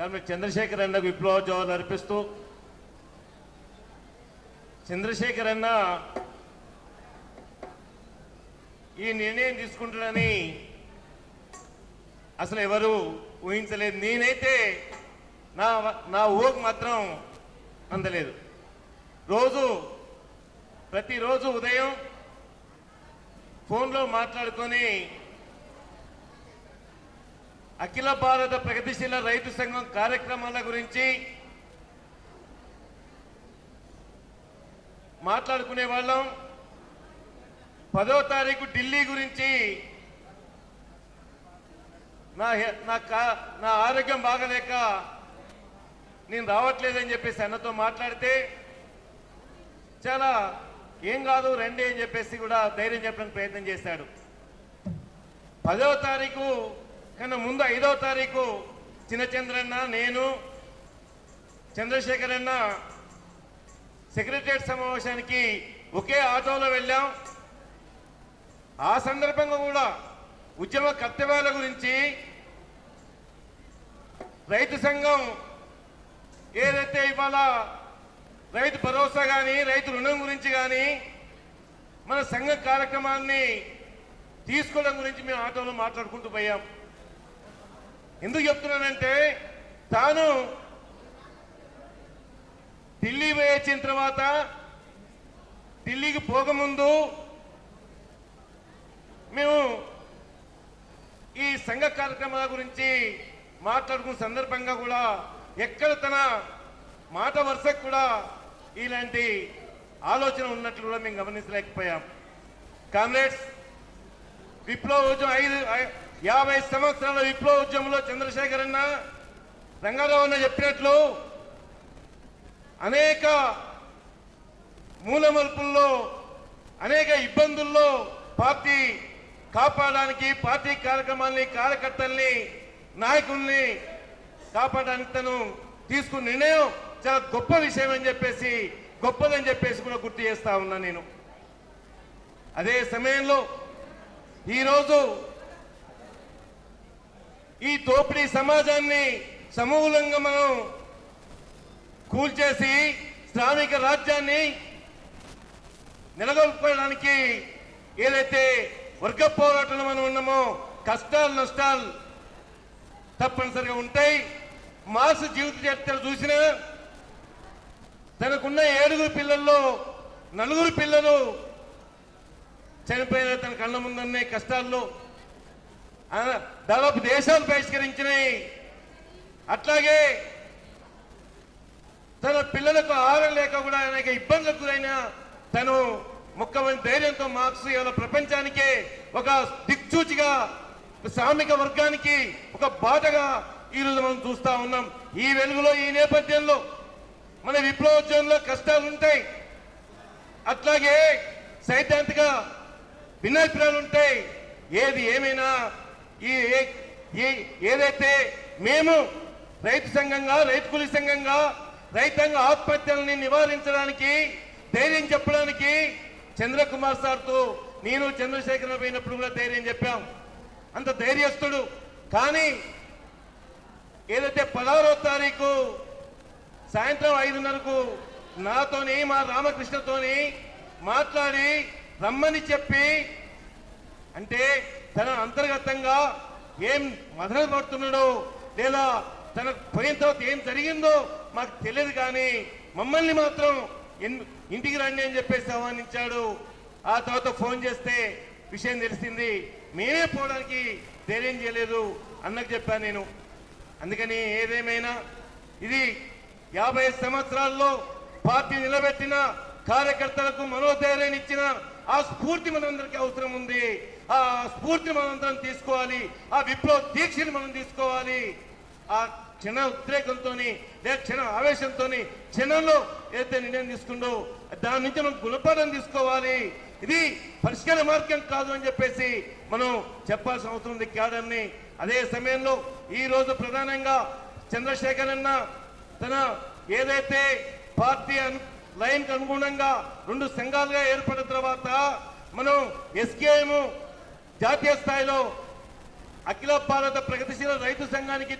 కానీ చంద్రశేఖర్ అన్నకు విప్లవోద్యోగాలు అర్పిస్తూ చంద్రశేఖర్ అన్న ఈ నిర్ణయం తీసుకుంటాడని అసలు ఎవరు ఊహించలేదు. నేనైతే నా నా ఊహకు మాత్రం అందలేదు. రోజు ప్రతిరోజు ఉదయం ఫోన్లో మాట్లాడుకొని అఖిల భారత ప్రగతిశీల రైతు సంఘం కార్యక్రమాల గురించి మాట్లాడుకునే వాళ్ళం. పదో తారీఖు ఢిల్లీ గురించి నా నా కా- నా ఆరోగ్యం బాగలేక నేను రావట్లేదని చెప్పేసి అన్నతో మాట్లాడితే చాలా ఏం కాదు రండి అని చెప్పేసి కూడా ధైర్యం చెప్పడానికి ప్రయత్నం చేశాడు. పదవ తారీఖు కానీ ముందు ఐదవ తారీఖు చిన్నచంద్రన్న నేను చంద్రశేఖర్ అన్న సెక్రటరియట్ సమావేశానికి ఒకే ఆటోలో వెళ్ళాం. ఆ సందర్భంగా కూడా ఉద్యమ కర్తవ్యాల గురించి రైతు సంఘం ఏదైతే ఇవాళ రైతు భరోసా కానీ రైతు రుణం గురించి కానీ మన సంఘ కార్యక్రమాన్ని తీసుకోవడం గురించి మేము ఆటోలో మాట్లాడుకుంటూ పోయాం. ఎందుకు చెప్తున్నానంటే తాను ఢిల్లీ పోయి వచ్చిన తర్వాత ఢిల్లీకి పోకముందు మేము ఈ సంఘ కార్యక్రమాల గురించి మాట్లాడుకున్న సందర్భంగా కూడా ఎక్కడ తన మాట వరుసకు కూడా ఇలాంటి ఆలోచన ఉన్నట్లు కూడా మేము గమనించలేకపోయాం. కామ్రేడ్స్ విప్లవ రోజు ఐదు యాభై సంవత్సరాల విప్లవ ఉద్యమంలో చంద్రశేఖర్ అన్న రంగారావు అన్న చెప్పినట్లు అనేక మూలమలుపుల్లో అనేక ఇబ్బందుల్లో పార్టీ కాపాడడానికి పార్టీ కార్యక్రమాల్ని కార్యకర్తల్ని నాయకుల్ని కాపాడడానికి తను తీసుకున్న నిర్ణయం చాలా గొప్ప విషయం అని చెప్పేసి గొప్పదని చెప్పేసి కూడా గుర్తు చేస్తా ఉన్నా నేను. అదే సమయంలో ఈరోజు ఈ దోపిడీ సమాజాన్ని సమూలంగా మనం కూల్చేసి శ్రామిక రాజ్యాన్ని నిలగొల్పడానికి ఏదైతే వర్గ పోరాటంలో మనం ఉన్నామో కష్టాలు నష్టాలు తప్పనిసరిగా ఉంటాయి. మాస్ జీవిత చరిత్రలు చూసినా తనకున్న ఏడుగురు పిల్లల్లో నలుగురు పిల్లలు చనిపోయిన తన కళ్ళ ముందన్నే కష్టాల్లో. దాదాపు దేశాలు బహిష్కరించినాయి. అట్లాగే తన పిల్లలకు ఆహారం లేక కూడా అనేక ఇబ్బందులకు గురైన తను ముఖ్యమైన ధైర్యంతో మార్క్స్ ఇవాళ ప్రపంచానికే ఒక దిక్చూచిగా శ్రామిక వర్గానికి ఒక బాటగా ఈరోజు మనం చూస్తా ఉన్నాం. ఈ వెలుగులో ఈ నేపథ్యంలో మన విప్లవోద్యమంలో కష్టాలు ఉంటాయి అట్లాగే సైద్ధాంతిక భిన్నాభిప్రాయాలు ఉంటాయి ఏది ఏమైనా ఈ ఏ- ఈ- ఏదైతే మేము రైతు సంఘంగా రైతు కూలి సంఘంగా రైతాంగ ఆత్మహత్యలని నివారించడానికి ధైర్యం చెప్పడానికి చంద్రకుమార్ సార్తో నేను చంద్రశేఖర్ పోయినప్పుడు కూడా ధైర్యం చెప్పాం. అంత ధైర్యస్తుడు. కానీ ఏదైతే పదహారో తారీఖు సాయంత్రం ఐదున్నరకు నాతోని మా రామకృష్ణతోని మాట్లాడి రమ్మని చెప్పి అంటే తన అంతర్గతంగా ఏం మదన పడుతున్నాడో లేదా తన పోయిన తర్వాత ఏం జరిగిందో మాకు తెలియదు కానీ మమ్మల్ని మాత్రం ఇంటికి రండి అని చెప్పేసి ఆహ్వానించాడు. ఆ తర్వాత ఫోన్ చేస్తే విషయం తెలిసింది. మేమే పోవడానికి ధైర్యం చేయలేదు అన్నకు చెప్పాను నేను. అందుకని ఏదేమైనా ఇది యాభై సంవత్సరాల్లో పార్టీ నిలబెట్టిన కార్యకర్తలకు మనోధైర్యాన్ని ఇచ్చిన ఆ స్ఫూర్తి మనందరికీ అవసరం ఉంది. ఆ స్ఫూర్తి మనందరం తీసుకోవాలి. ఆ విప్లవ దీక్షని మనం తీసుకోవాలి. ఆ క్షణ ఉద్రేకంతో లేదా క్షణ ఆవేశంతో చిన్నలో ఏదైతే నిర్ణయం తీసుకుందో దాని నుంచి మనం గుణపాఠం తీసుకోవాలి. ఇది పరిష్కార మార్గం కాదు అని చెప్పేసి మనం చెప్పాల్సిన అవసరం ఉంది క్యాడర్ని. అదే సమయంలో ఈ రోజు ప్రధానంగా చంద్రశేఖర్ అన్న తన ఏదైతే పార్టీ అను- లైన్కు అనుగుణంగా రెండు సంఘాలుగా ఏర్పడిన తర్వాత మనం ఎస్కేఎం జాతీయ స్థాయిలో అఖిల భారత ప్రగతిశీల రైతు సంఘానికి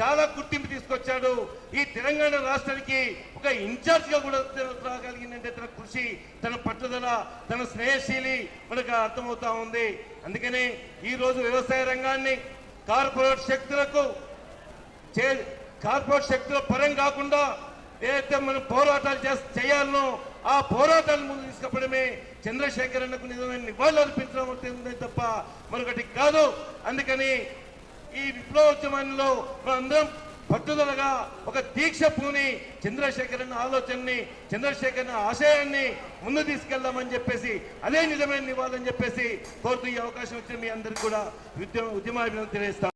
చాలా గుర్తింపు తీసుకొచ్చాడు. ఈ తెలంగాణ రాష్ట్రానికి ఒక ఇన్ఛార్జ్గా కూడా రాగలిగిందంటే తన కృషి తన పట్టుదల తన స్నేహశీలి మనకు అర్థమవుతా ఉంది. అందుకని ఈ రోజు వ్యవసాయ రంగాన్ని కార్పొరేట్ శక్తులకు చే కార్పొరేట్ శక్తుల పరం కాకుండా ఏదైతే మనం పోరాటాలు చేయాలనో ఆ పోరాటాలు ముందు తీసుకపోవడమే చంద్రశేఖర్ అన్నకు నిజమైన నివాళులు అర్పించడం అవుతుంది తప్ప మరొకటి కాదు. అందుకని ఈ విప్లవోద్యమంలో మనందరం పట్టుదలగా ఒక దీక్ష పూని చంద్రశేఖర్ అన్న ఆలోచనని చంద్రశేఖర్ ఆశయాన్ని ముందు తీసుకెళ్దామని చెప్పేసి అదే నిజమైన నివాళని చెప్పేసి కోరుతూ ఈ అవకాశం ఇచ్చిన మీ అందరికీ కూడా ఉద్యమ ఉద్యమాభినందన తెలియజేస్తా